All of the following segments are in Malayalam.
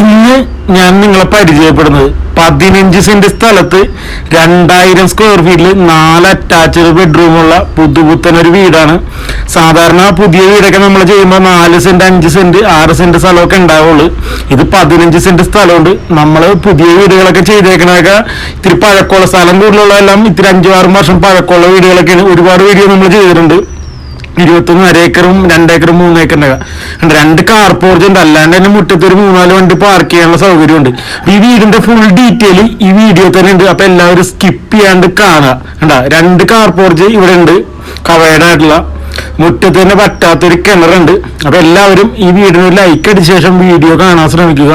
ഇന്ന് ഞാൻ നിങ്ങളെ പരിചയപ്പെടുന്നത് പതിനഞ്ച് സെന്റ് സ്ഥലത്ത് രണ്ടായിരം സ്ക്വയർ ഫീറ്റിൽ നാല് അറ്റാച്ച്ഡ് ബെഡ്റൂമുള്ള പുതുപുത്തൻ ഒരു വീടാണ്. സാധാരണ പുതിയ വീടൊക്കെ നമ്മൾ ചെയ്യുമ്പോൾ നാല് സെന്റ് അഞ്ച് സെന്റ് ആറ് സെന്റ് സ്ഥലമൊക്കെ ഉണ്ടാവുള്ളൂ. ഇത് പതിനഞ്ച് സെന്റ് സ്ഥലമുണ്ട്. നമ്മൾ പുതിയ വീടുകളൊക്കെ ചെയ്തേക്കണൊക്കെ ഇത്തിരി പഴക്കമുള്ള സ്ഥലം കൂടുതലുള്ളതെല്ലാം ഇത്തിരി അഞ്ചു ആറും വർഷം പഴക്കമുള്ള വീടുകളൊക്കെയാണ്. ഒരുപാട് വീഡിയോ നമ്മൾ ചെയ്തിട്ടുണ്ട്. ഇരുപത്തൊന്ന് അരേക്കറും രണ്ടേക്കറും മൂന്നേക്കറിന്റെ ഉണ്ട് രണ്ട് കാർ പോർജ് ഉണ്ട്. അല്ലാണ്ട് തന്നെ മുറ്റത്ത് ഒരു മൂന്നാൽ വണ്ടി പാർക്ക് ചെയ്യാനുള്ള സൗകര്യമുണ്ട്. ഈ വീടിന്റെ ഫുൾ ഡീറ്റെയിൽ ഈ വീഡിയോ തന്നെ ഉണ്ട്. അപ്പൊ എല്ലാവരും സ്കിപ്പ് ചെയ്യാണ്ട് കാണുക. കണ്ടാ രണ്ട് കാർ പോർച്ച് ഇവിടെ ഉണ്ട്. കവേഡ് ആയിട്ടുള്ള. മുറ്റത്ത് തന്നെ പറ്റാത്തൊരു കിണറുണ്ട് അപ്പൊ എല്ലാവരും ഈ വീടിന് ലൈക്ക് അടിച്ച ശേഷം വീഡിയോ കാണാൻ ശ്രമിക്കുക.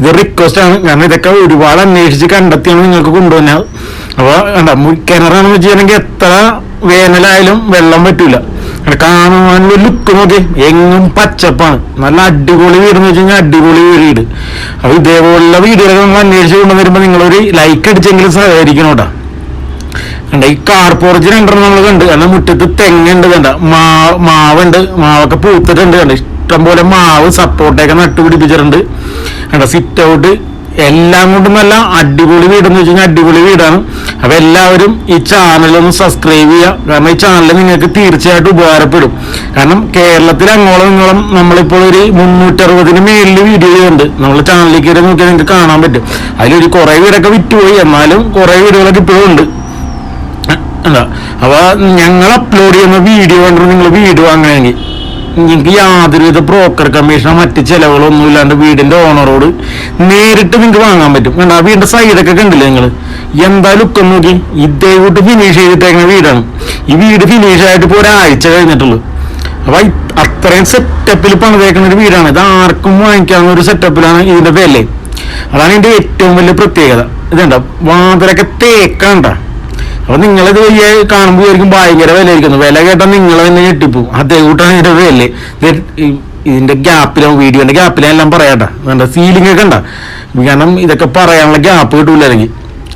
ഇത് റിക്വസ്റ്റ് ആണ്. കാരണം ഇതൊക്കെ ഒരുപാട് അന്വേഷിച്ച് കണ്ടെത്തിയാണ് നിങ്ങൾക്ക് കൊണ്ടുവന്നത്. അപ്പൊ കിണറാണെന്ന് വെച്ചിട്ടുണ്ടെങ്കിൽ എത്ര വേനലായാലും വെള്ളം പറ്റൂല. കാണാൻ ലുക്ക് നോക്കി. എങ്ങും പച്ചപ്പാണ്. നല്ല അടിപൊളി വീട് എന്ന് വെച്ച് കഴിഞ്ഞാൽ അടിപൊളി വീട്. അപ്പൊ ഇതേപോലുള്ള വീടുകളൊക്കെ നമ്മൾ അന്വേഷിച്ച് കൊണ്ടുവരുമ്പോ നിങ്ങളൊരു ലൈക്ക് അടിച്ചെങ്കിലും സഹകരിക്കണം കേട്ടോ. കണ്ട? ഈ കാർ രണ്ടെണ്ണം നമ്മൾ കണ്ട്. കാരണം മുറ്റത്ത് തെങ്ങുണ്ട് കണ്ട? മാ മാവുണ്ട്. മാവൊക്കെ പൂത്തിട്ടുണ്ട് കണ്ട? ഇഷ്ടംപോലെ മാവ് സപ്പോർട്ടൊക്കെ നട്ടുപിടിപ്പിച്ചിട്ടുണ്ട്. കണ്ട? സിറ്റ് ഔട്ട് എല്ലാം കൊണ്ടും നല്ല അടിപൊളി വീടെന്ന് വെച്ച് കഴിഞ്ഞാൽ അടിപൊളി വീടാണ്. അപ്പൊ എല്ലാവരും ഈ ചാനൽ ഒന്ന് സബ്സ്ക്രൈബ് ചെയ്യുക. കാരണം ഈ ചാനൽ നിങ്ങൾക്ക് തീർച്ചയായിട്ടും ഉപകാരപ്പെടും. കാരണം കേരളത്തിൽ അങ്ങോളം ഇങ്ങോളം നമ്മളിപ്പോൾ ഒരു മുന്നൂറ്ററുപതിന് മേലിൽ വീഡിയോ ചെയ്യുന്നുണ്ട്. നമ്മളെ ചാനലിലേക്ക് കയറി നോക്കിയാൽ നിങ്ങൾക്ക് കാണാൻ പറ്റും. അതിലൊരു കുറെ വീടൊക്കെ വിറ്റുപോയി. എന്നാലും കുറെ വീടുകളൊക്കെ ഇപ്പോഴും ഉണ്ട്. അപ്പൊ ഞങ്ങൾ അപ്ലോഡ് ചെയ്യുന്ന വീഡിയോ കണ്ടിട്ട് നിങ്ങൾ വീട് വാങ്ങണമെങ്കിൽ നിങ്ങൾക്ക് യാതൊരു യാതൊരുവിധ ബ്രോക്കർ കമ്മീഷനോ മറ്റ് ചിലവുകളൊന്നും ഇല്ലാണ്ട് വീടിന്റെ ഓണറോട് നേരിട്ട് നിങ്ങൾക്ക് വാങ്ങാൻ പറ്റും. വേണ്ട ആ വീടിന്റെ സൈഡൊക്കെ കണ്ടില്ലേ നിങ്ങൾ എന്താ ലുക്ക് നോക്കി. ഇതേ കൂട്ട് ഫിനിഷ് ചെയ്തിട്ടേക്കുന്ന വീടാണ്. ഈ വീട് ഫിനിഷ് ആയിട്ട് ഇപ്പോൾ ഒരാഴ്ച കഴിഞ്ഞിട്ടുള്ളൂ. അപ്പൊ അത്രയും സെറ്റപ്പിൽ പണിതേക്കുന്ന ഒരു വീടാണ്. ഇത് ആർക്കും വാങ്ങിക്കാവുന്ന ഒരു സെറ്റപ്പിലാണ് ഇതിന്റെ വില. അതാണ് ഇതിന്റെ ഏറ്റവും വലിയ പ്രത്യേകത. ഇതെന്താ വാതിലൊക്കെ തേക്കണ്ട. അപ്പൊ നിങ്ങളിത് വലിയ കാണുമ്പോൾ ആയിരിക്കും ഭയങ്കര വില ആയിരിക്കുന്നു വില കേട്ടാൽ നിങ്ങൾ തന്നെ ഞെട്ടിപ്പോ. അതേ കൂട്ടാണ് ഇതിന്റെ വില ഇതിന്റെ ഗ്യാപ്പിലും വീഡിയോന്റെ ഗ്യാപ്പിലും എല്ലാം പറയാട്ടാ. വേണ്ട സീലിംഗ് ഒക്കെ ഉണ്ടാ കാരണം ഇതൊക്കെ പറയാനുള്ള ഗ്യാപ്പ് കിട്ടൂല അല്ലെങ്കിൽ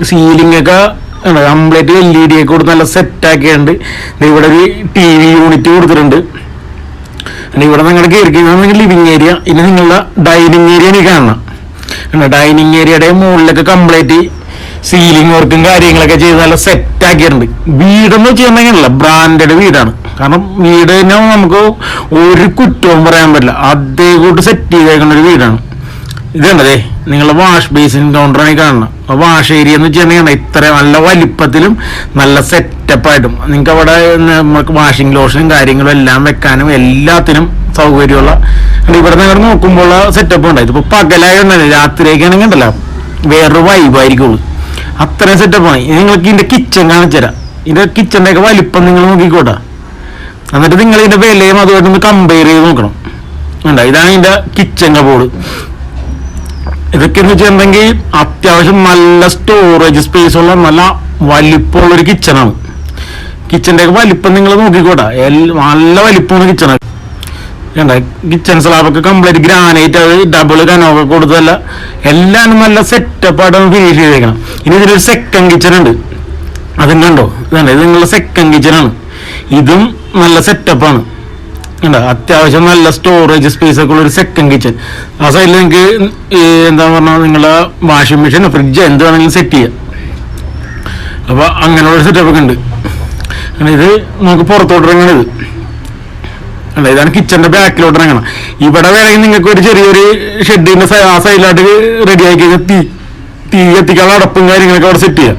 സീലിംഗ് ഒക്കെ കംപ്ലീറ്റ് എൽ ഇ ഡി ഒക്കെ കൊടുത്ത് നല്ല സെറ്റ് ആക്കിയുണ്ട് ഇവിടെ ഒരു ടി വി യൂണിറ്റ് കൊടുത്തിട്ടുണ്ട്. ഇവിടെ നിങ്ങളുടെ കയറി ലിവിങ് ഏരിയ ഇനി നിങ്ങളുടെ ഡൈനിങ് ഏരിയ എനിക്ക് കാണണം. ഡൈനിങ് ഏരിയയുടെ മുകളിലൊക്കെ കംപ്ലീറ്റ് സീലിംഗ് വർക്കും കാര്യങ്ങളൊക്കെ ചെയ്ത് നല്ല സെറ്റ് ആക്കിയിട്ടുണ്ട്. വീടെന്ന് വെച്ചിട്ടുണ്ടെങ്കിലല്ല ബ്രാൻഡഡ് വീടാണ്. കാരണം വീട് തന്നെ നമുക്ക് ഒരു കുറ്റവും പറയാൻ പറ്റില്ല. അതേ കൂട്ട് സെറ്റ് ചെയ്തേക്കുന്ന ഒരു വീടാണ്. ഇത് കണ്ടതേ നിങ്ങളെ വാഷ് ബേസിൻ കൗണ്ടറാണ് കാണണം വാഷ് ഏരിയ എന്ന് വെച്ചിട്ടുണ്ടെങ്കിൽ ഇത്ര നല്ല വലിപ്പത്തിലും നല്ല സെറ്റപ്പായിട്ടും നിങ്ങൾക്ക് അവിടെ നമുക്ക് വാഷിംഗ് ലോഷനും കാര്യങ്ങളും എല്ലാം വെക്കാനും എല്ലാത്തിനും സൗകര്യമുള്ള ഇവിടെ നിങ്ങൾ നോക്കുമ്പോൾ സെറ്റപ്പ് ഉണ്ട് ഇതിപ്പോ രാത്രിയൊക്കെ ആണെങ്കിൽ ഉണ്ടല്ലോ. വേറൊരു വൈബായിരിക്കുള്ളൂ അത്രയും സെറ്റപ്പാണ് നിങ്ങൾക്ക് ഇതിന്റെ കിച്ചൺ കാണിച്ചു തരാം. ഇതിന്റെ കിച്ചന്റെ ഒക്കെ വലിപ്പം നിങ്ങൾ നോക്കിക്കോട്ടെ. എന്നിട്ട് നിങ്ങൾ ഇതിന്റെ വിലയും അതുമായിട്ടൊന്ന് കമ്പയർ ചെയ്ത് നോക്കണം. വേണ്ട ഇതാണ് ഇതിന്റെ കിച്ചൺ കബോർഡ് ഇതൊക്കെ എന്ന് വെച്ചിട്ടുണ്ടെങ്കിൽ അത്യാവശ്യം നല്ല സ്റ്റോറേജ് സ്പേസ് ഉള്ള നല്ല വലിപ്പമുള്ള ഒരു കിച്ചണാണ് കിച്ചന്റെ ഒക്കെ വലിപ്പം നിങ്ങൾ നോക്കിക്കോട്ടെ. നല്ല വലിപ്പമാണ് കിച്ചണ് കണ്ട? കിച്ചൺ സ്ലാബൊക്കെ കംപ്ലീറ്റ് ഗ്രാനൈറ്റ് അത് ഡബിൾ കനോക്കെ കൊടുത്തല്ല എല്ലാം നല്ല സെറ്റപ്പ് ആയിട്ട് ഫിനിഷ് ചെയ്തേക്കണം. ഇനി ഇതിലൊരു സെക്കൻഡ് കിച്ചൺ ഉണ്ട്. അതും കണ്ടോ? ഇതാണ് ഇത് നിങ്ങളുടെ സെക്കൻഡ് കിച്ചണാണ് ഇതും നല്ല സെറ്റപ്പാണ് കണ്ട? അത്യാവശ്യം നല്ല സ്റ്റോറേജ് സ്പേസ് ഒക്കെ ഉള്ള ഒരു സെക്കൻഡ് കിച്ചൺ ആ സൈഡിൽ നിങ്ങൾക്ക് എന്താ പറഞ്ഞാൽ നിങ്ങളുടെ വാഷിംഗ് മെഷീൻ ഫ്രിഡ്ജ് എന്ത് വേണമെങ്കിലും സെറ്റ് ചെയ്യാം. അപ്പൊ അങ്ങനെയുള്ള ഒരു സെറ്റപ്പ് ഒക്കെ ഉണ്ട്. കാരണം ഇത് നമുക്ക് പുറത്തോട്ട് ഇറങ്ങണത്. അല്ല ഇതാണ് കിച്ചന്റെ ബാക്കിലോട്ട് ഇറങ്ങണം. ഇവിടെ വേണമെങ്കിൽ നിങ്ങൾക്ക് ഒരു ചെറിയൊരു ഷെഡിന്റെ ആ സൈഡിലായിട്ട് റെഡി ആക്കി കഴിഞ്ഞാൽ തീ തീ എത്തിക്കാനുള്ള അടപ്പും കാര്യങ്ങളൊക്കെ അവിടെ സെറ്റ് ചെയ്യാം.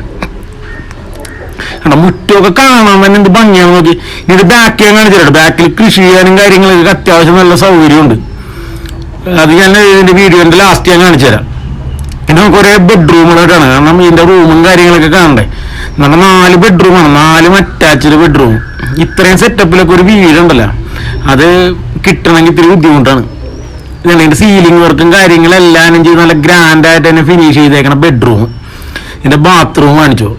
കണ്ട മുറ്റമൊക്കെ കാണാൻ തന്നെ എന്ത് ഭംഗിയാണ് നോക്കി. ഇത് ബാക്ക് ഞാൻ കാണിച്ചിട്ടുണ്ട് ബാക്കിൽ കൃഷി ചെയ്യാനും കാര്യങ്ങളൊക്കെ അത്യാവശ്യം നല്ല സൗകര്യമുണ്ട്. അത് ഞാൻ ഇതിന്റെ വീഡിയോന്റെ ലാസ്റ്റ് ഞാൻ കാണിച്ചു തരാം പിന്നെ നമുക്ക് ഒരേ ബെഡ്റൂമുകളായിട്ടാണ് കാരണം ഇതിന്റെ റൂമും കാര്യങ്ങളൊക്കെ കാണണ്ടേ? നമ്മുടെ നാല് ബെഡ്റൂമാണ് നാലും അറ്റാച്ച്ഡ് ബെഡ്റൂം ഇത്രയും സെറ്റപ്പിലൊക്കെ ഒരു വീടുണ്ടല്ലോ. അത് കിട്ടണമെങ്കിൽ ഇത്തിരി ബുദ്ധിമുട്ടാണ്. ഇതിന്റെ സീലിംഗ് വർക്കും കാര്യങ്ങളെല്ലാം ചെയ്ത് നല്ല ഗ്രാൻഡായിട്ട് തന്നെ ഫിനിഷ് ചെയ്തേക്കണ ബെഡ്റൂം എന്റെ ബാത്റൂം കാണിച്ചോ.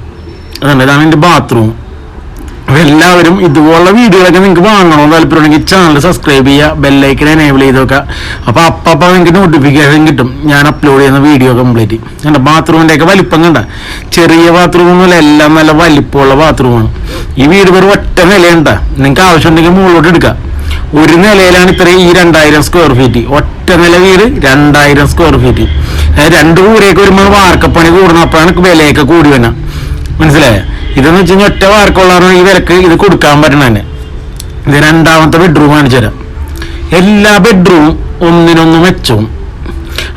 അതാണ് ഇതാണ് എന്റെ ബാത്റൂം അപ്പോൾ എല്ലാവരും ഇതുപോലുള്ള വീഡിയോകളൊക്കെ നിങ്ങൾക്ക് വാങ്ങണമെന്ന് താല്പര്യമുണ്ടെങ്കിൽ ചാനൽ സബ്സ്ക്രൈബ് ചെയ്യുക ബെല്ലൈക്കൻ എനേബിൾ ചെയ്ത് വെക്കുക. അപ്പോൾ അപ്പം നിങ്ങൾക്ക് നോട്ടിഫിക്കേഷൻ കിട്ടും. ഞാൻ അപ്ലോഡ് ചെയ്യുന്ന വീഡിയോ കംപ്ലീറ്റ് എന്റെ ബാത്റൂമിന്റെയൊക്കെ വലിപ്പം കണ്ട. ചെറിയ ബാത്റൂം ഒന്നുമല്ല എല്ലാം നല്ല വലിപ്പമുള്ള ബാത്റൂമാണ് ഈ വീട് വെറും ഒറ്റ നിലയുണ്ട. നിങ്ങൾക്ക് ആവശ്യമുണ്ടെങ്കിൽ മുകളിലോട്ട് എടുക്കാം ഒരു നിലയിലാണ് ഇത്രയും ഈ രണ്ടായിരം സ്ക്വയർ ഫീറ്റ് ഒറ്റ നില വീട് രണ്ടായിരം സ്ക്വയർ ഫീറ്റ് അതായത് രണ്ട് കൂരയൊക്കെ വരുമ്പോൾ വാർക്കപ്പണി കൂടുന്ന. അപ്പോഴാണ് വിലയൊക്കെ കൂടി വന്ന മനസ്സിലായോ? ഇതെന്ന് വെച്ച് കഴിഞ്ഞാൽ ഒറ്റ വാർക്കുള്ളതാണ് ഈ വിലക്ക് ഇത് കൊടുക്കാൻ പറ്റണ ഇത് രണ്ടാമത്തെ ബെഡ്റൂം ആണ് തരാം. എല്ലാ ബെഡ്റൂമും ഒന്നിനൊന്ന് മെച്ചവും.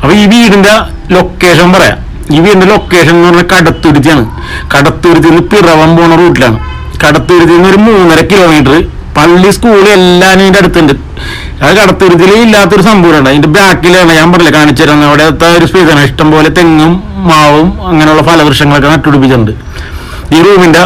അപ്പൊ ഈ വീടിന്റെ ലൊക്കേഷൻ പറയാം. ഈ വീടിന്റെ ലൊക്കേഷൻ എന്ന് പറഞ്ഞാൽ കടത്തുരുത്തിയാണ്. കടത്തുരുത്തി നിന്ന് പിറവം പോണ റൂട്ടിലാണ് കടത്തുരുത്തിന്ന് ഒരു മൂന്നര കിലോമീറ്റർ പള്ളി സ്കൂൾ എല്ലാം ഇതിന്റെ അടുത്തുണ്ട്. അത് കടത്തുരുത്തിയിൽ ഇല്ലാത്തൊരു സംഭവമുണ്ട് അതിന്റെ ബാക്കിലാണ് ഞാൻ പറഞ്ഞില്ല കാണിച്ചു തരാം. അവിടെ ഒരു സ്പേസാണ് ഇഷ്ടംപോലെ തെങ്ങും മാവും അങ്ങനെയുള്ള ഫലവൃക്ഷങ്ങളൊക്കെ നട്ടുപിടിപ്പിച്ചിട്ടുണ്ട്. ഈ റൂമിന്റെ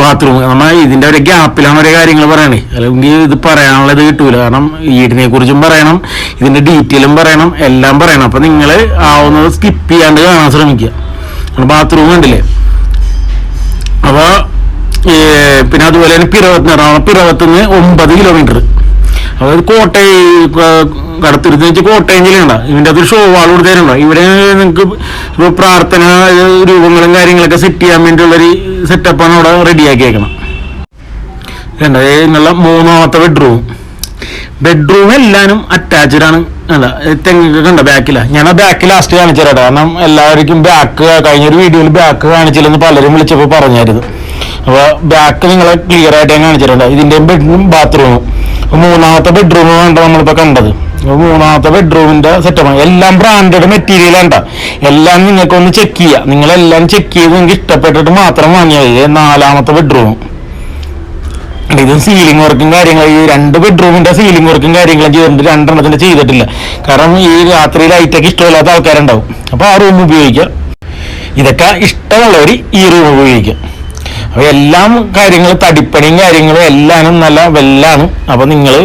ബാത്റൂം നമ്മ ഇതിന്റെ ഒരു ഗ്യാപ്പിലാണ് ഓരോ കാര്യങ്ങൾ പറയണേ. അല്ലെങ്കിൽ ഇത് പറയാനുള്ളത് കിട്ടൂല. കാരണം വീടിനെ കുറിച്ചും പറയണം ഇതിന്റെ ഡീറ്റെയിലും പറയണം എല്ലാം പറയണം. അപ്പൊ നിങ്ങൾ ആവുന്നത് സ്കിപ്പ് ചെയ്യാണ്ട് കാണാൻ ശ്രമിക്കുക. ബാത്റൂം കണ്ടില്ലേ? പിന്നെ അതുപോലെ തന്നെ പിറവത്ത് എറണാകുളം ഒമ്പത് കിലോമീറ്റർ അതായത് കോട്ടയം കടത്തിരുന്ന് കോട്ടയം ജില്ലയുണ്ട ഇതിന്റെ അത് ഷോ വാൾ ഇവിടെ നിങ്ങൾക്ക് പ്രാർത്ഥന രൂപങ്ങളും കാര്യങ്ങളൊക്കെ സെറ്റ് ചെയ്യാൻ വേണ്ടിയുള്ളൊരു സെറ്റപ്പാണ് അവിടെ റെഡിയാക്കിയേക്കണം എന്താ എന്നുള്ള മൂന്നാമത്തെ ബെഡ്റൂം ബെഡ്റൂം എല്ലാനും അറ്റാച്ച്ഡ് ആണ്. തെങ്ങൊക്കെ ഉണ്ട് ബാക്കിലാ ഞാൻ ആ ബാക്ക് ലാസ്റ്റ് കാണിച്ചു കാരണം എല്ലാവർക്കും ബാക്ക് കഴിഞ്ഞൊരു വീഡിയോയിൽ ബാക്ക് കാണിച്ചില്ലെന്ന് പലരും വിളിച്ചപ്പോൾ പറഞ്ഞായിരുന്നു. അപ്പോൾ ബാക്ക് നിങ്ങളെ ക്ലിയർ ആയിട്ട് ഞാൻ കാണിച്ചിട്ടുണ്ട്. തരാം ഇതിന്റെ ബെഡ്റൂം ബാത്റൂമും മൂന്നാമത്തെ ബെഡ്റൂമാണ് നമ്മളിപ്പോൾ കണ്ടത് മൂന്നാമത്തെ ബെഡ്റൂമിന്റെ സെറ്റപ്പ് എല്ലാം ബ്രാൻഡഡ് മെറ്റീരിയൽ ആണ് എല്ലാം നിങ്ങൾക്ക് ഒന്ന് ചെക്ക് ചെയ്യാം. നിങ്ങളെല്ലാം ചെക്ക് ചെയ്ത് നിങ്ങൾക്ക് ഇഷ്ടപ്പെട്ടിട്ട് മാത്രം വാങ്ങിയാൽ മതി. നാലാമത്തെ ബെഡ്റൂം ഇത് സീലിംഗ് വർക്കും കാര്യങ്ങളും. ഈ രണ്ട് ബെഡ്റൂമിന്റെ സീലിംഗ് വർക്കും കാര്യങ്ങളും ചെയ്തിട്ടുണ്ട് രണ്ടെണ്ണത്തിന്റെ ചെയ്തിട്ടില്ല. കാരണം ഈ രാത്രി ലൈറ്റൊക്കെ ഇഷ്ടമില്ലാത്ത ആൾക്കാരുണ്ടാവും. അപ്പൊ ആ റൂം ഉപയോഗിക്കാം. ഇതൊക്കെ ഇഷ്ടമുള്ളവർ ഈ റൂം ഉപയോഗിക്കാം. അപ്പൊ എല്ലാം കാര്യങ്ങൾ തടിപ്പണിയും കാര്യങ്ങളും എല്ലാനും നല്ല വെല്ലാണ്. അപ്പൊ നിങ്ങൾ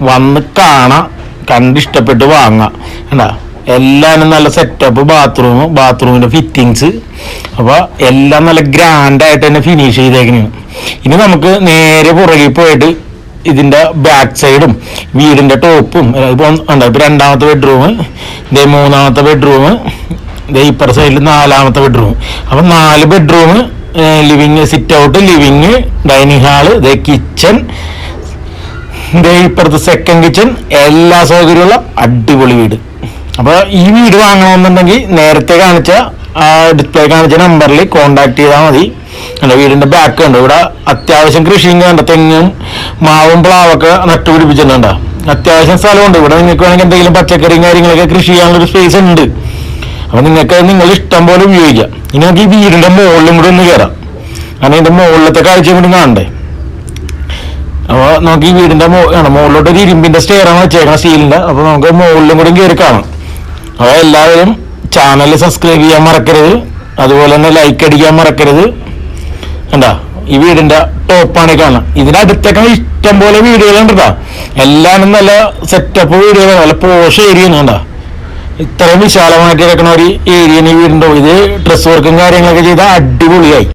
വന്ന് കാണാം കണ്ട് ഇഷ്ടപ്പെട്ട് വാങ്ങാം. കണ്ടാ? എല്ലാനും നല്ല സെറ്റപ്പ് ബാത്റൂം ബാത്റൂമിന്റെ ഫിറ്റിങ്സ് അപ്പൊ എല്ലാം നല്ല ഗ്രാൻഡ് ആയിട്ട് തന്നെ ഫിനിഷ് ചെയ്തേക്കണേ. ഇനി നമുക്ക് നേരെ പുറകിൽ പോയിട്ട് ഇതിന്റെ ബാക്ക് സൈഡും വീടിന്റെ ടോപ്പും ഇപ്പൊ ഉണ്ട് രണ്ടാമത്തെ ബെഡ്റൂം ഇതേ മൂന്നാമത്തെ ബെഡ്റൂം ഇതേ ഇപ്പുറ സൈഡിൽ നാലാമത്തെ ബെഡ്റൂം അപ്പൊ നാല് bedroom living sit out living dining hall ദേ കിച്ചൺ ഇപ്പുറത്ത് സെക്കൻഡ് കിച്ചൺ എല്ലാ സൗകര്യമുള്ള അടിപൊളി വീട്. അപ്പോൾ ഈ വീട് വാങ്ങണമെന്നുണ്ടെങ്കിൽ നേരത്തെ കാണിച്ച ആ ഡിസ്പ്ലേ കാണിച്ച നമ്പറിൽ കോണ്ടാക്ട് ചെയ്താൽ മതി. എന്റെ വീടിന്റെ ബാക്ക് ഉണ്ട് ഇവിടെ അത്യാവശ്യം കൃഷിയും കണ്ട? തെങ്ങും മാവും പ്ലാവൊക്കെ നട്ടുപിടിപ്പിച്ചിട്ടുണ്ട് അത്യാവശ്യം സ്ഥലമുണ്ട്. ഇവിടെ നിങ്ങൾക്ക് വേണമെങ്കിൽ എന്തെങ്കിലും പച്ചക്കറിയും കാര്യങ്ങളൊക്കെ കൃഷി ചെയ്യാനുള്ളൊരു സ്പേസ് ഉണ്ട്. അപ്പൊ നിങ്ങൾക്ക് നിങ്ങൾ ഇഷ്ടം പോലെ ഉപയോഗിക്കാം. ഇനി നമുക്ക് ഈ വീടിന്റെ മുകളിലും കൂടെ ഒന്ന് കയറാം കാരണം ഇതിന്റെ മുകളിലത്തെ കാഴ്ച കൂടി കാണണ്ടേ? അപ്പൊ നമുക്ക് ഈ വീടിന്റെ മോ- ആണ് മുകളിലോട്ട് ഒരു ഇരുമ്പിന്റെ സ്റ്റെയർ ആണ് വെച്ചേക്കണം സ്റ്റീലിന്റെ അപ്പോൾ നമുക്ക് മുകളിലും കൂടി കയറി കാണാം. അപ്പോൾ എല്ലാവരും ചാനൽ സബ്സ്ക്രൈബ് ചെയ്യാൻ മറക്കരുത്. അതുപോലെ തന്നെ ലൈക്ക് അടിക്കാൻ മറക്കരുത്. എന്താ ഈ വീടിന്റെ ടോപ്പാണ് കാണാം. ഇതിനടുത്തൊക്കെ ഇഷ്ടം പോലെ വീടുകളുണ്ട് കേട്ടോ എല്ലാവരും നല്ല സെറ്റപ്പ് വീടുകളാണ് നല്ല പോഷ ഏരിയ കണ്ടാ? ഇത്രയും വിശാലമായിട്ട് കിടക്കണ ഒരു ഏരിയ വീടുണ്ടോ ഇത് ഡ്രസ് വർക്കും കാര്യങ്ങളൊക്കെ ചെയ്താൽ അടിപൊളിയായി.